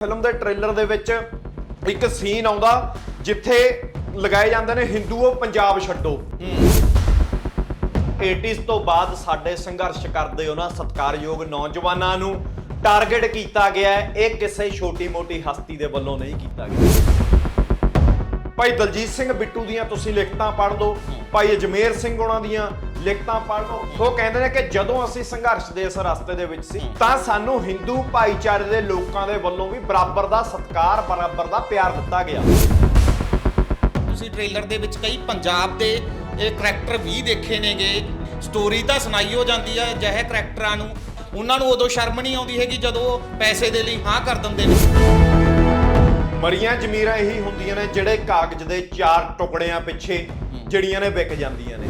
Film ਦੇ trailer ਦੇ ਵਿੱਚ ਇੱਕ ਸੀਨ ਆਉਂਦਾ ਜਿੱਥੇ ਲਗਾਏ ਜਾਂਦੇ ਨੇ ਹਿੰਦੂਓ ਪੰਜਾਬ ਛੱਡੋ। 80s ਤੋਂ ਬਾਅਦ ਸਾਡੇ ਸੰਘਰਸ਼ ਕਰਦੇ ਉਹਨਾਂ ਸਤਿਕਾਰਯੋਗ ਨੌਜਵਾਨਾਂ ਨੂੰ ਟਾਰਗੇਟ ਕੀਤਾ ਗਿਆ ਹੈ। ਇਹ ਕਿਸੇ ਛੋਟੀ-ਮੋਟੀ ਹਸਤੀ ਦੇ ਵੱਲੋਂ ਨਹੀਂ ਕੀਤਾ ਗਿਆ। ਭਾਈ ਦਲਜੀਤ ਸਿੰਘ ਬਿੱਟੂ ਦੀਆਂ ਤੁਸੀਂ ਲਿਖਤਾਂ ਪੜ੍ਹ ਲਓ, ਭਾਈ ਅਜਮੇਰ ਸਿੰਘ ਉਹਨਾਂ ਦੀਆਂ ਲਿਖਤਾਂ ਪੜ੍ਹ ਲਓ। ਉਹ ਕਹਿੰਦੇ ਨੇ ਕਿ ਜਦੋਂ ਅਸੀਂ ਸੰਘਰਸ਼ ਦੇ ਇਸ ਰਸਤੇ ਦੇ ਵਿੱਚ ਸੀ, ਤਾਂ ਸਾਨੂੰ ਹਿੰਦੂ ਭਾਈਚਾਰੇ ਦੇ ਲੋਕਾਂ ਦੇ ਵੱਲੋਂ ਵੀ ਬਰਾਬਰ ਦਾ ਸਤਿਕਾਰ, ਬਰਾਬਰ ਦਾ ਪਿਆਰ ਦਿੱਤਾ ਗਿਆ। ਤੁਸੀਂ ਟ੍ਰੇਲਰ ਦੇ ਵਿੱਚ ਕਈ ਪੰਜਾਬ ਦੇ, ਇਹ ਕਰੈਕਟਰ ਵੀ ਦੇਖੇ ਨੇਗੇ। ਸਟੋਰੀ ਤਾਂ ਸੁਣਾਈ ਹੋ ਜਾਂਦੀ ਆ, ਜਿਹੇ ਕਰੈਕਟਰਾਂ ਨੂੰ। ਉਹਨਾਂ ਨੂੰ ਉਦੋਂ ਸ਼ਰਮ ਨਹੀਂ ਆਉਂਦੀ ਹੈਗੀ ਜਦੋਂ ਪੈਸੇ ਦੇ ਲਈ ਹਾਂ ਕਰ ਦਿੰਦੇ ਨੇ। ਮਰੀਆਂ ਜ਼ਮੀਰਾਂ ਇਹੀ ਹੁੰਦੀਆਂ ਨੇ ਜਿਹੜੇ ਕਾਗਜ਼ ਦੇ ਚਾਰ ਟੁਕੜਿਆਂ ਪਿੱਛੇ ਜਿਹੜੀਆਂ ਨੇ ਵਿਕ ਜਾਂਦੀਆਂ ਨੇ।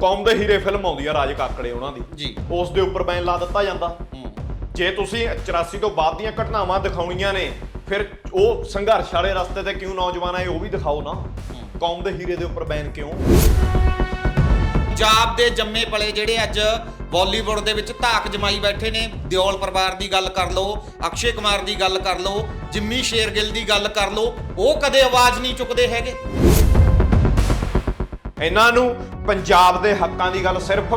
ਕੌਮ ਦੇ ਹੀਰੇ ਫਿਲਮ ਆਉਂਦੀ ਆ ਰਾਜ ਕਾਕੜੇ ਉਹਨਾਂ ਦੀ। ਜੀ। ਉਸ ਦੇ ਉੱਪਰ ਬੈਨ ਲਾ ਦਿੱਤਾ ਜਾਂਦਾ। ਜੇ ਤੁਸੀਂ 84 ਤੋਂ ਬਾਅਦ ਦੀਆਂ ਘਟਨਾਵਾਂ ਦਿਖਾਉਣੀਆਂ ਨੇ ਫਿਰ ਉਹ ਸੰਘਰਸ਼ ਵਾਲੇ ਰਸਤੇ ਤੇ ਕਿਉਂ ਨੌਜਵਾਨ ਆਏ ਉਹ ਵੀ ਦਿਖਾਓ ਨਾ। ਕੌਮ ਦੇ ਹੀਰੇ ਦੇ ਉੱਪਰ ਬੈਨ ਕਿਉਂ? ਪੰਜਾਬ ਦੇ ਜੰਮੇ ਪਲੇ ਜਿਹੜੇ ਅੱਜ ਬਾਲੀਵੁੱਡ ਦੇ ਵਿੱਚ ਧਾਕ ਜਮਾਈ ਬੈਠੇ ਨੇ ਦਿਓਲ ਪਰਿਵਾਰ ਦੀ ਗੱਲ ਕਰ ਲਓ ਅਕਸ਼ੇ ਕੁਮਾਰ ਦੀ ਗੱਲ ਕਰ ਲਓ ਜਿੰਮੀ ਸ਼ੇਰਗਿੱਲ ਦੀ ਗੱਲ ਕਰ ਲਓ ਉਹ ਕਦੇ ਆਵਾਜ਼ ਨਹੀਂ ਚੁੱਕਦੇ ਹੈਗੇ। ਇਹਨਾਂ ਨੂੰ ਪੰਜਾਬ ਦੇ ਹੱਕਾਂ ਦੀ ਗੱਲ ਸਿਰਫ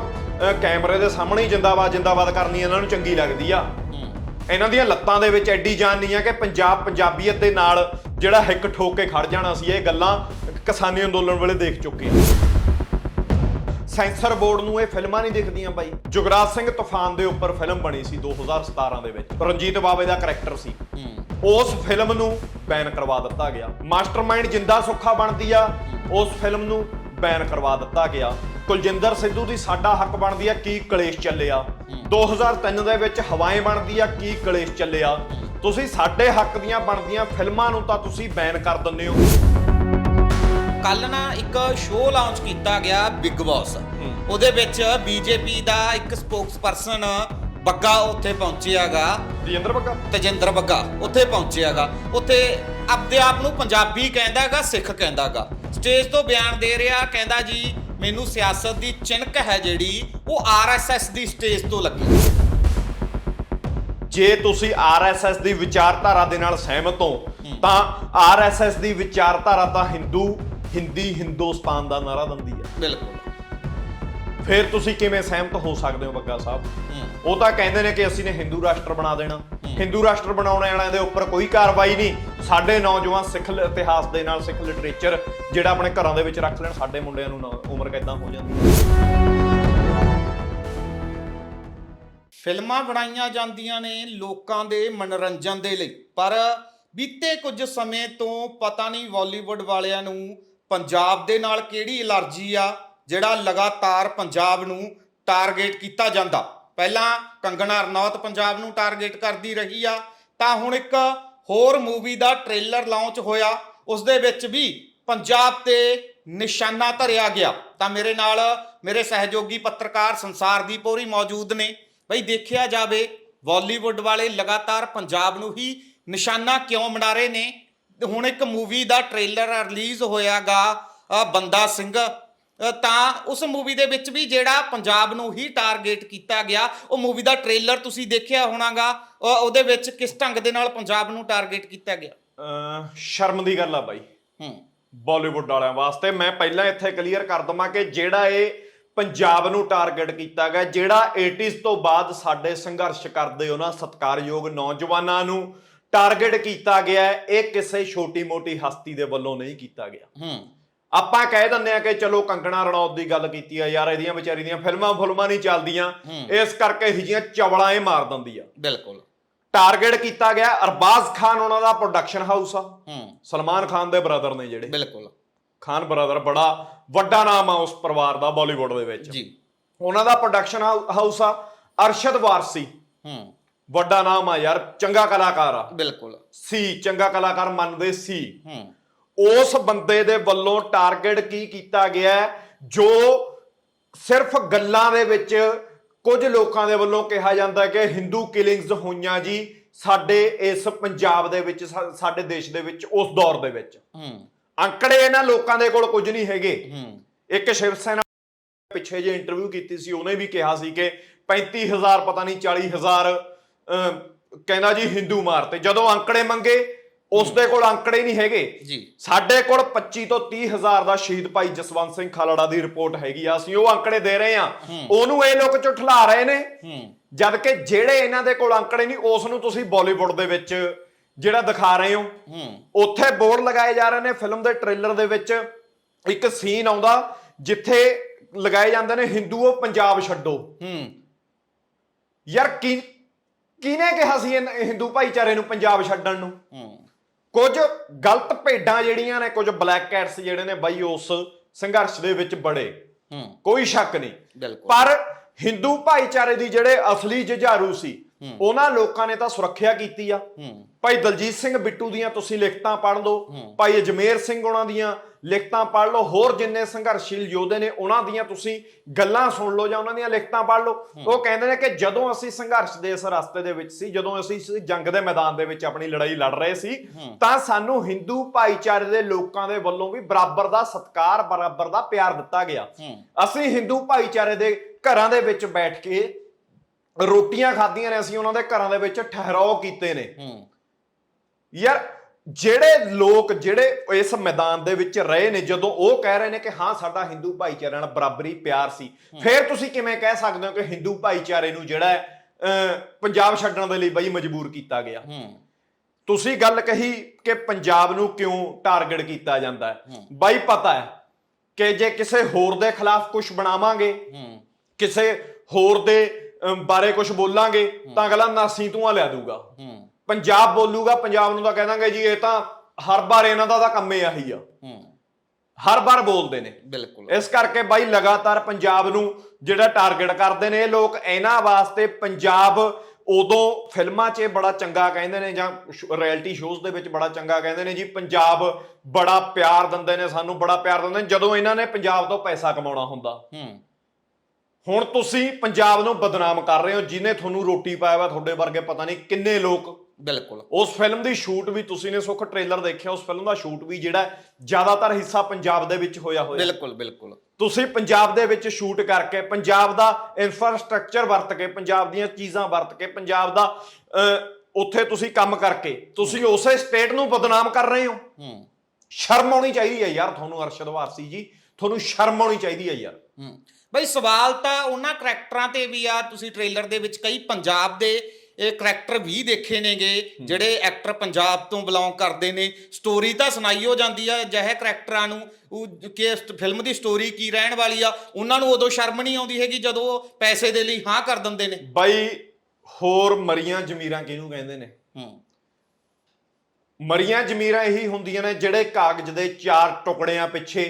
ਕੈਮਰੇ ਦੇ ਸਾਹਮਣੇ ਹੀ ਜਿੰਦਾਬਾਦ ਜਿੰਦਾਬਾਦ ਕਰਨੀ ਇਹਨਾਂ ਨੂੰ ਚੰਗੀ ਲੱਗਦੀ ਆ। ਇਹਨਾਂ ਦੀਆਂ ਲੱਤਾਂ ਦੇ ਵਿੱਚ ਐਡੀ ਜਾਨ ਨਹੀਂ ਆ ਕਿ ਪੰਜਾਬ ਪੰਜਾਬੀਅਤ ਦੇ ਨਾਲ ਜਿਹੜਾ ਹਿੱਕ ਠੋਕ ਕੇ ਖੜ ਜਾਣਾ ਸੀ ਇਹ ਗੱਲਾਂ ਕਿਸਾਨੀ ਅੰਦੋਲਨ ਵੇਲੇ ਦੇਖ ਚੁੱਕੇ ਹਾਂ ਸੈਂਸਰ ਬੋਰਡ ਨੂੰ ਇਹ ਫਿਲਮਾਂ ਨਹੀਂ ਦਿਖਦੀਆਂ ਬਾਈ। ਜੁਗਰਾਜ ਸਿੰਘ ਤੂਫਾਨ ਦੇ ਉੱਪਰ ਫਿਲਮ ਬਣੀ ਸੀ 2017 ਦੇ ਵਿੱਚ। ਰਣਜੀਤ ਬਾਵੇ ਦਾ ਕਰੈਕਟਰ ਸੀ। ਉਸ ਫਿਲਮ ਨੂੰ ਬੈਨ ਕਰਵਾ ਦਿੱਤਾ ਗਿਆ। ਮਾਸਟਰਮਾਈਂਡ ਜਿੰਦਾ ਸੁੱਖਾ ਬਣਦੀ ਆ ਉਸ ਫਿਲਮ ਨੂੰ ਬੈਨ ਕਰਵਾ ਦਿੱਤਾ ਗਿਆ। ਕੁਲਜਿੰਦਰ ਸਿੱਧੂ ਦੀ ਸਾਡਾ ਹੱਕ ਬਣਦੀ ਆ ਕੀ ਕਲੇਸ਼ ਚੱਲਿਆ? 2003 ਦੇ ਵਿੱਚ ਹਵਾਏਂ ਬਣਦੀ ਆ ਕੀ ਕਲੇਸ਼ ਚੱਲਿਆ? ਤੁਸੀਂ ਸਾਡੇ ਹੱਕ ਦੀਆਂ ਬਣਦੀਆਂ ਫਿਲਮਾਂ ਨੂੰ ਤਾਂ ਤੁਸੀਂ ਬੈਨ ਕਰ ਦਿੰਦੇ ਹੋ। ਕੱਲ ਨਾ ਇੱਕ ਸ਼ੋਅ ਲਾਂਚ ਕੀਤਾ ਗਿਆ ਬਿਗ ਬਾਸ ਉਹਦੇ ਵਿੱਚ ਬੀਜੇਪੀ ਦਾ ਇੱਕ ਸਪੋਕਸਪਰਸਨ ਬੱਗਾ ਉੱਥੇ ਪਹੁੰਚਿਆਗਾ। ਤੇਜਿੰਦਰ ਬੱਗਾ? ਤੇਜਿੰਦਰ ਬੱਗਾ ਉੱਥੇ ਪਹੁੰਚਿਆਗਾ। ਉੱਥੇ ਆਪਦੇ ਆਪ ਨੂੰ ਪੰਜਾਬੀ ਕਹਿੰਦਾਗਾ ਸਿੱਖ ਕਹਿੰਦਾਗਾ। ਸਟੇਜ ਤੋਂ ਬਿਆਨ ਦੇ ਰਿਹਾ ਕਹਿੰਦਾ ਜੀ ਮੈਨੂੰ ਸਿਆਸਤ ਦੀ ਚਿਣਕ ਹੈ ਜਿਹੜੀ ਉਹ ਆਰਐਸਐਸ ਦੀ ਸਟੇਜ ਤੋਂ ਲੱਗੀ ਜੇ ਤੁਸੀਂ ਆਰਐਸਐਸ ਦੀ ਵਿਚਾਰਧਾਰਾ ਦੇ ਨਾਲ ਸਹਿਮਤ ਹੋ ਤਾਂ ਆਰਐਸਐਸ ਦੀ ਵਿਚਾਰਧਾਰਾ ਤਾਂ ਹਿੰਦੂ ਹਿੰਦੀ ਹਿੰਦੁਸਤਾਨ ਦਾ ਨਾਰਾ ਦਿੰਦੀ ਹੈ। ਬਿਲਕੁਲ। ਫਿਰ ਤੁਸੀਂ ਕਿਵੇਂ ਸਹਿਮਤ ਹੋ ਸਕਦੇ ਹੋ ਬੱਗਾ ਸਾਹਿਬ? ਉਹ ਤਾਂ ਕਹਿੰਦੇ ਨੇ ਕਿ ਅਸੀਂ ਨੇ ਹਿੰਦੂ ਰਾਸ਼ਟਰ ਬਣਾ ਦੇਣਾ। ਹਿੰਦੂ ਰਾਸ਼ਟਰ ਬਣਾਉਣ ਵਾਲਿਆਂ ਦੇ ਉੱਪਰ ਕੋਈ ਕਾਰਵਾਈ ਨਹੀਂ। ਸਾਡੇ ਨੌਜਵਾਨ ਸਿੱਖ ਇਤਿਹਾਸ ਦੇ ਨਾਲ ਸਿੱਖ ਲਿਟਰੇਚਰ ਜਿਹੜਾ ਆਪਣੇ ਘਰਾਂ ਦੇ ਵਿੱਚ ਰੱਖ ਲੈਣ ਸਾਡੇ ਮੁੰਡਿਆਂ ਨੂੰ ਉਮਰ ਕਿੱਦਾਂ ਹੋ ਜਾਂਦੀ ਫਿਲਮਾਂ ਬਣਾਈਆਂ ਜਾਂਦੀਆਂ ਨੇ ਲੋਕਾਂ ਦੇ ਮਨੋਰੰਜਨ ਦੇ ਲਈ। ਪਰ ਬੀਤੇ ਕੁਝ ਸਮੇਂ ਤੋਂ ਪਤਾ ਨਹੀਂ ਬਾਲੀਵੁੱਡ ਵਾਲਿਆਂ ਨੂੰ ਪੰਜਾਬ ਦੇ ਨਾਲ ਕਿਹੜੀ ਅਲਰਜੀ ਆ ਜਿਹੜਾ ਲਗਾਤਾਰ ਪੰਜਾਬ ਨੂੰ ਟਾਰਗੇਟ ਕੀਤਾ ਜਾਂਦਾ? ਪਹਿਲਾਂ ਕੰਗਣਾ ਰਣੌਤ ਪੰਜਾਬ ਨੂੰ ਟਾਰਗੇਟ ਕਰਦੀ ਰਹੀ ਆ, ਤਾਂ ਹੁਣ ਇੱਕ ਹੋਰ ਮੂਵੀ ਦਾ ਟ੍ਰੇਲਰ ਲਾਂਚ ਹੋਇਆ ਉਸ ਦੇ ਵਿੱਚ ਵੀ ਪੰਜਾਬ ਤੇ ਨਿਸ਼ਾਨਾ ਧਰਿਆ ਗਿਆ। ਤਾਂ ਮੇਰੇ ਨਾਲ ਮੇਰੇ ਸਹਿਯੋਗੀ ਪੱਤਰਕਾਰ ਸੰਸਾਰ ਦੀ ਪੂਰੀ ਮੌਜੂਦ ਨੇ। ਬਈ ਦੇਖਿਆ ਜਾਵੇ ਬਾਲੀਵੁੱਡ ਵਾਲੇ ਲਗਾਤਾਰ ਪੰਜਾਬ ਨੂੰ ਹੀ ਨਿਸ਼ਾਨਾ ਕਿਉਂ ਬਣਾ ਰਹੇ ਨੇ? ਤੇ ਹੁਣ ਇੱਕ ਮੂਵੀ ਦਾ ਟ੍ਰੇਲਰ ਰਿਲੀਜ਼ ਹੋਇਆਗਾ ਬੰਦਾ ਸਿੰਘ। ਤਾਂ ਉਸ ਮੂਵੀ ਦੇ ਵਿੱਚ ਵੀ ਜਿਹੜਾ ਪੰਜਾਬ ਨੂੰ ਹੀ ਟਾਰਗੇਟ ਕੀਤਾ ਗਿਆ ਉਹ ਮੂਵੀ ਦਾ ਟ੍ਰੇਲਰ ਤੁਸੀਂ ਦੇਖਿਆ ਹੋਣਾਗਾ ਉਹਦੇ ਵਿੱਚ ਕਿਸ ਢੰਗ ਦੇ ਨਾਲ ਪੰਜਾਬ ਨੂੰ ਟਾਰਗੇਟ ਕੀਤਾ ਗਿਆ? ਸ਼ਰਮ ਦੀ ਗੱਲ ਆ ਬਾਈ। ਹੂੰ। ਬਾਲੀਵੁੱਡ ਵਾਲਿਆਂ ਵਾਸਤੇ ਮੈਂ ਪਹਿਲਾਂ ਇੱਥੇ ਕਲੀਅਰ ਕਰ ਦਵਾਂ ਕਿ ਜਿਹੜਾ ਇਹ ਪੰਜਾਬ ਨੂੰ ਟਾਰਗੇਟ ਕੀਤਾ ਗਿਆ ਜਿਹੜਾ 80s ਤੋਂ ਬਾਅਦ ਸਾਡੇ ਸੰਘਰਸ਼ ਕਰਦੇ ਉਹਨਾਂ ਸਤਿਕਾਰਯੋਗ ਨੌਜਵਾਨਾਂ ਨੂੰ ਟਾਰਗੇਟ ਕੀਤਾ ਗਿਆ ਹੈ, ਇਹ ਕਿਸੇ ਛੋਟੀ-ਮੋਟੀ ਹਸਤੀ ਦੇ ਵੱਲੋਂ ਨਹੀਂ ਕੀਤਾ ਗਿਆ। ਹੂੰ। ਆਪਾਂ ਕਹਿ ਦਿੰਦੇ ਆ ਕਿ ਚਲੋ ਕੰਗਣਾ ਰਣੌਤ ਦੀ ਗੱਲ ਕੀਤੀ ਆ ਯਾਰ ਇਹਦੀਆਂ ਵਿਚਾਰੀ ਦੀਆਂ ਫਿਲਮਾਂ ਫੁਲਮਾਂ ਨਹੀਂ ਚੱਲਦੀਆਂ ਇਸ ਕਰਕੇ ਇਹ ਜੀਆਂ ਚਵਲਾਂ ਇਹ ਮਾਰ ਦਿੰਦੀ ਆ। ਬਿਲਕੁਲ। ਟਾਰਗੇਟ ਕੀਤਾ ਗਿਆ ਅਰਬਾਜ਼ ਖਾਨ ਉਹਨਾਂ ਦਾ ਪ੍ਰੋਡਕਸ਼ਨ ਹਾਊਸ ਆ। ਹੂੰ। ਸਲਮਾਨ ਖਾਨ ਦੇ ਬ੍ਰਦਰ ਨੇ ਜਿਹੜੇ। ਬਿਲਕੁਲ। ਖਾਨ ਬ੍ਰਦਰ ਬੜਾ ਵੱਡਾ ਨਾਮ ਆ ਉਸ ਪਰਿਵਾਰ ਦਾ ਬਾਲੀਵੁੱਡ ਦੇ ਵਿੱਚ। ਜੀ। ਉਹਨਾਂ ਦਾ ਪ੍ਰੋਡਕਸ਼ਨ ਹਾਊਸ ਆ ਅਰਸ਼ਦ ਵਾਰਸੀ। ਹੂੰ। ਵੱਡਾ ਨਾਮ ਆ ਯਾਰ ਚੰਗਾ ਕਲਾਕਾਰ ਆ। ਬਿਲਕੁਲ। ਸੀ ਚੰਗਾ ਕਲਾਕਾਰ ਮੰਨਦੇ ਸੀ। ਹੂੰ। ਉਸ ਬੰਦੇ ਦੇ ਵੱਲੋਂ ਟਾਰਗੇਟ ਕੀ ਕੀਤਾ ਗਿਆ ਜੋ ਸਿਰਫ ਗੱਲਾਂ ਦੇ ਵਿੱਚ ਕੁਝ ਲੋਕਾਂ ਦੇ ਵੱਲੋਂ ਕਿਹਾ ਜਾਂਦਾ ਕਿ ਹਿੰਦੂ ਕਿਲਿੰਗਸ ਹੋਈਆਂ ਜੀ ਸਾਡੇ ਇਸ ਪੰਜਾਬ ਦੇ ਵਿੱਚ ਸਾਡੇ ਦੇਸ਼ ਦੇ ਵਿੱਚ ਉਸ ਦੌਰ ਦੇ ਵਿੱਚ। ਹੂੰ। ਅੰਕੜੇ ਇਹਨਾਂ ਲੋਕਾਂ ਦੇ ਕੋਲ ਕੁਝ ਨਹੀਂ ਹੈਗੇ। ਹੂੰ। ਇੱਕ ਸ਼ਿਵ ਸੈਨਾ ਪਿੱਛੇ ਜੇ ਇੰਟਰਵਿਊ ਕੀਤੀ ਸੀ ਉਹਨੇ ਵੀ ਕਿਹਾ ਸੀ ਕਿ 35000 ਪਤਾ ਨਹੀਂ 40000 ਅਹ, ਕਹਿੰਦਾ ਜੀ ਹਿੰਦੂ ਮਾਰਤੇ। ਜਦੋਂ ਅੰਕੜੇ ਮੰਗੇ ਉਸ ਦੇ ਕੋਲ ਅੰਕੜੇ ਨਹੀਂ ਹੈਗੇ। ਜੀ। ਸਾਡੇ ਕੋਲ 25 ਤੋਂ 30 ਹਜ਼ਾਰ ਦਾ ਸ਼ਹੀਦ ਭਾਈ ਜਸਵੰਤ ਸਿੰਘ ਖਾਲੜਾ ਦੀ ਰਿਪੋਰਟ ਹੈਗੀ ਆ। ਅਸੀਂ ਉਹ ਅੰਕੜੇ ਦੇ ਰਹੇ ਆ। ਉਹਨੂੰ ਇਹ ਲੋਕ ਝੁਠਲਾ ਰਹੇ ਨੇ। ਜਦ ਕਿ ਜਿਹੜੇ ਇਹਨਾਂ ਦੇ ਕੋਲ ਅੰਕੜੇ ਨਹੀਂ ਉਸ ਨੂੰ ਤੁਸੀਂ ਬਾਲੀਵੁੱਡ ਦੇ ਵਿੱਚ ਜਿਹੜਾ ਦਿਖਾ ਰਹੇ ਹੋ। ਉੱਥੇ ਬੋਰਡ ਲਗਾਏ ਜਾ ਰਹੇ ਨੇ ਫਿਲਮ ਦੇ ਟ੍ਰੇਲਰ ਦੇ ਵਿੱਚ ਇੱਕ ਸੀਨ ਆਉਂਦਾ ਜਿੱਥੇ ਲਗਾਏ ਜਾਂਦੇ ਨੇ ਹਿੰਦੂਓ ਪੰਜਾਬ ਛੱਡੋ। ਯਾਰ ਕੀ ਕਿਹਨੇ ਕਿਹਾ ਸੀ ਇਹ ਹਿੰਦੂ ਭਾਈਚਾਰੇ ਨੂੰ ਪੰਜਾਬ ਛੱਡਣ ਨੂੰ? ਹੂੰ ਕੁਝ ਗਲਤ ਭੇਡਾਂ ਜਿਹੜੀਆਂ ਨੇ ਕੁਝ ਬਲੈਕ ਕੈਟਸ ਜਿਹੜੇ ਨੇ ਬਾਈ ਉਸ ਸੰਘਰਸ਼ ਦੇ ਵਿੱਚ ਬੜੇ। ਹੂੰ। ਕੋਈ ਸ਼ੱਕ ਨਹੀਂ। ਪਰ ਹਿੰਦੂ ਭਾਈਚਾਰੇ ਦੀ ਜਿਹੜੇ ਅਸਲੀ ਜੁਝਾਰੂ ਸੀ ਉਹਨਾਂ ਲੋਕਾਂ ਨੇ ਤਾਂ ਸੁਰੱਖਿਆ ਕੀਤੀ ਆ। ਭਾਈ ਦਲਜੀਤ ਸਿੰਘ ਬਿੱਟੂ ਦੀਆਂ ਤੁਸੀਂ ਲਿਖਤਾਂ ਪੜ੍ਹ ਲਓ। ਭਾਈ ਅਜਮੇਰ ਸਿੰਘ ਉਹਨਾਂ ਦੀਆਂ ਲਿਖਤਾਂ ਪੜ੍ਹ ਲਓ। ਹੋਰ ਜਿੰਨੇ ਸੰਘਰਸ਼ੀਲ ਯੋਧੇ ਨੇ ਉਹਨਾਂ ਦੀਆਂ ਤੁਸੀਂ ਗੱਲਾਂ ਸੁਣ ਲਓ ਜਾਂ ਉਹਨਾਂ ਦੀਆਂ ਲਿਖਤਾਂ ਪੜ੍ਹ ਲਓ। ਉਹ ਕਹਿੰਦੇ ਨੇ ਕਿ ਜਦੋਂ ਅਸੀਂ ਸੰਘਰਸ਼ ਦੇ ਇਸ ਰਸਤੇ ਦੇ ਵਿੱਚ ਸੀ ਜਦੋਂ ਅਸੀਂ ਜੰਗ ਦੇ ਮੈਦਾਨ ਦੇ ਵਿੱਚ ਆਪਣੀ ਲੜਾਈ ਲੜ ਰਹੇ ਸੀ ਤਾਂ ਸਾਨੂੰ ਹਿੰਦੂ ਭਾਈਚਾਰੇ ਦੇ ਲੋਕਾਂ ਦੇ ਵੱਲੋਂ ਵੀ ਬਰਾਬਰ ਦਾ ਸਤਿਕਾਰ ਬਰਾਬਰ ਦਾ ਪਿਆਰ ਦਿੱਤਾ ਗਿਆ। ਅਸੀਂ ਹਿੰਦੂ ਭਾਈਚਾਰੇ ਦੇ ਘਰਾਂ ਦੇ ਵਿੱਚ ਬੈਠ ਕੇ ਰੋਟੀਆਂ ਖਾਧੀਆਂ ਨੇ ਅਸੀਂ ਉਹਨਾਂ ਦੇ ਘਰਾਂ ਦੇ ਵਿੱਚ ਠਹਿਰਾਓ ਕੀਤੇ ਨੇ। ਯਾਰ ਜਿਹੜੇ ਲੋਕ ਜਿਹੜੇ ਇਸ ਮੈਦਾਨ ਦੇ ਵਿੱਚ ਰਹੇ ਨੇ ਜਦੋਂ ਉਹ ਕਹਿ ਰਹੇ ਨੇ ਕਿ ਹਾਂ ਸਾਡਾ ਹਿੰਦੂ ਭਾਈਚਾਰੇ ਨਾਲ ਬਰਾਬਰੀ ਪਿਆਰ ਸੀ। ਫਿਰ ਤੁਸੀਂ ਕਿਵੇਂ ਕਹਿ ਸਕਦੇ ਹੋ ਕਿ ਹਿੰਦੂ ਭਾਈਚਾਰੇ ਨੂੰ ਜਿਹੜਾ ਪੰਜਾਬ ਛੱਡਣ ਦੇ ਲਈ ਬਈ ਮਜਬੂਰ ਕੀਤਾ ਗਿਆ? ਤੁਸੀਂ ਗੱਲ ਕਹੀ ਕਿ ਪੰਜਾਬ ਨੂੰ ਕਿਉਂ ਟਾਰਗੇਟ ਕੀਤਾ ਜਾਂਦਾ ਹੈ? ਬਾਈ ਪਤਾ ਹੈ ਕਿ ਜੇ ਕਿਸੇ ਹੋਰ ਦੇ ਖਿਲਾਫ ਕੁਝ ਬਣਾਵਾਂਗੇ ਕਿਸੇ ਹੋਰ ਦੇ ਬਾਰੇ ਕੁਝ ਬੋਲਾਂਗੇ ਤਾਂ ਅਗਲਾ ਨਾਸੀ ਧੂਆਂ ਲਿਆ ਦੂਗਾ ਪੰਜਾਬ ਬੋਲੂਗਾ ਪੰਜਾਬ ਨੂੰ ਤਾਂ ਕਹਿ ਦਾਂਗੇ ਜੀ ਇਹ ਤਾਂ ਹਰ ਵਾਰ ਇਹਨਾਂ ਦਾ ਤਾਂ ਕੰਮ ਹੀ ਆਹੀ ਆ। ਹੂੰ। ਹਰ ਵਾਰ ਬੋਲਦੇ ਨੇ। ਬਿਲਕੁਲ। ਇਸ ਕਰਕੇ ਬਾਈ ਲਗਾਤਾਰ ਪੰਜਾਬ ਨੂੰ ਜਿਹੜਾ ਟਾਰਗੇਟ ਕਰਦੇ ਨੇ ਇਹ ਲੋਕ ਇਹਨਾਂ ਵਾਸਤੇ ਪੰਜਾਬ ਉਦੋਂ ਫਿਲਮਾਂ 'ਚ ਬੜਾ ਚੰਗਾ ਕਹਿੰਦੇ ਨੇ ਜਾਂ ਰਿਐਲਿਟੀ ਸ਼ੋਜ਼ ਦੇ ਵਿੱਚ ਬੜਾ ਚੰਗਾ ਕਹਿੰਦੇ ਨੇ ਜੀ ਪੰਜਾਬ ਬੜਾ ਪਿਆਰ ਦਿੰਦੇ ਨੇ ਸਾਨੂੰ ਬੜਾ ਪਿਆਰ ਦਿੰਦੇ ਨੇ ਜਦੋਂ ਇਹਨਾਂ ਨੇ ਪੰਜਾਬ ਤੋਂ ਪੈਸਾ ਕਮਾਉਣਾ ਹੁੰਦਾ। ਹੂੰ। ਹੁਣ ਤੁਸੀਂ ਪੰਜਾਬ ਨੂੰ ਬਦਨਾਮ ਕਰ ਰਹੇ ਹੋ ਜਿਨੇ ਤੁਹਾਨੂੰ ਰੋਟੀ ਪਾਇਆ ਵਾ ਤੁਹਾਡੇ ਵਰਗੇ ਪਤਾ ਨਹੀਂ ਕਿੰਨੇ ਲੋਕ ਬਿਲਕੁਲ। ਉਸ ਫਿਲਮ ਦੀ ਸ਼ੂਟ ਵੀ ਤੁਸੀਂ ਨੇ ਸੁੱਖ ਟ੍ਰੇਲਰ ਦੇਖਿਆ ਉਸ ਫਿਲਮ ਦਾ ਸ਼ੂਟ ਵੀ ਜਿਹੜਾ ਜ਼ਿਆਦਾਤਰ ਹਿੱਸਾ ਪੰਜਾਬ ਦੇ ਵਿੱਚ ਹੋਇਆ ਹੋਇਆ। ਬਿਲਕੁਲ ਬਿਲਕੁਲ। ਤੁਸੀਂ ਪੰਜਾਬ ਦੇ ਵਿੱਚ ਸ਼ੂਟ ਕਰਕੇ ਪੰਜਾਬ ਦਾ ਇਨਫਰਾਸਟ੍ਰਕਚਰ ਵਰਤ ਕੇ ਪੰਜਾਬ ਦੀਆਂ ਚੀਜ਼ਾਂ ਵਰਤ ਕੇ ਪੰਜਾਬ ਦਾ ਉੱਥੇ ਤੁਸੀਂ ਕੰਮ ਕਰਕੇ ਤੁਸੀਂ ਉਸੇ ਸਟੇਟ ਨੂੰ ਬਦਨਾਮ ਕਰ ਰਹੇ ਹੋ। ਹੂੰ। ਸ਼ਰਮ ਆਉਣੀ ਚਾਹੀਦੀ ਹੈ ਯਾਰ ਤੁਹਾਨੂੰ ਅਰਸ਼ਦ ਵਾਰਸੀ ਜੀ। ਤੁਹਾਨੂੰ ਸ਼ਰਮ ਆਉਣੀ ਚਾਹੀਦੀ ਹੈ ਯਾਰ। ਹੂੰ। ਬਈ ਸਵਾਲ ਤਾਂ ਉਹਨਾਂ ਕਰੈਕਟਰਾਂ ਤੇ ਵੀ ਆ ਤੁਸੀਂ ਟ੍ਰੇਲਰ ਦੇ ਵਿੱਚ ਕਈ ਪੰਜਾਬ ਦੇ ਇਹ ਕਰੈਕਟਰ ਵੀ ਦੇਖੇ ਨੇਗੇ ਜਿਹੜੇ ਐਕਟਰ ਪੰਜਾਬ ਤੋਂ ਬਿਲੋਂਗ ਕਰਦੇ ਨੇ। ਸਟੋਰੀ ਤਾਂ ਸੁਣਾਈ ਹੋ ਜਾਂਦੀ ਆ ਜਿਹੇ ਕਰੈਕਟਰਾਂ ਨੂੰ ਉਹ ਕਿ ਫਿਲਮ ਦੀ ਸਟੋਰੀ ਕੀ ਰਹਿਣ ਵਾਲੀ ਆ ਉਹਨਾਂ ਨੂੰ ਉਦੋਂ ਸ਼ਰਮ ਨਹੀਂ ਆਉਂਦੀ ਹੈਗੀ ਜਦੋਂ ਉਹ ਪੈਸੇ ਦੇ ਲਈ ਹਾਂ ਕਰ ਦਿੰਦੇ ਨੇ। ਬਾਈ ਹੋਰ ਮਰੀਆਂ ਜ਼ਮੀਰਾਂ ਕਿਹਨੂੰ ਕਹਿੰਦੇ ਨੇ? ਹੂੰ। ਮਰੀਆਂ ਜ਼ਮੀਰਾਂ ਇਹੀ ਹੁੰਦੀਆਂ ਨੇ ਜਿਹੜੇ ਕਾਗਜ਼ ਦੇ ਚਾਰ ਟੁਕੜਿਆਂ ਪਿੱਛੇ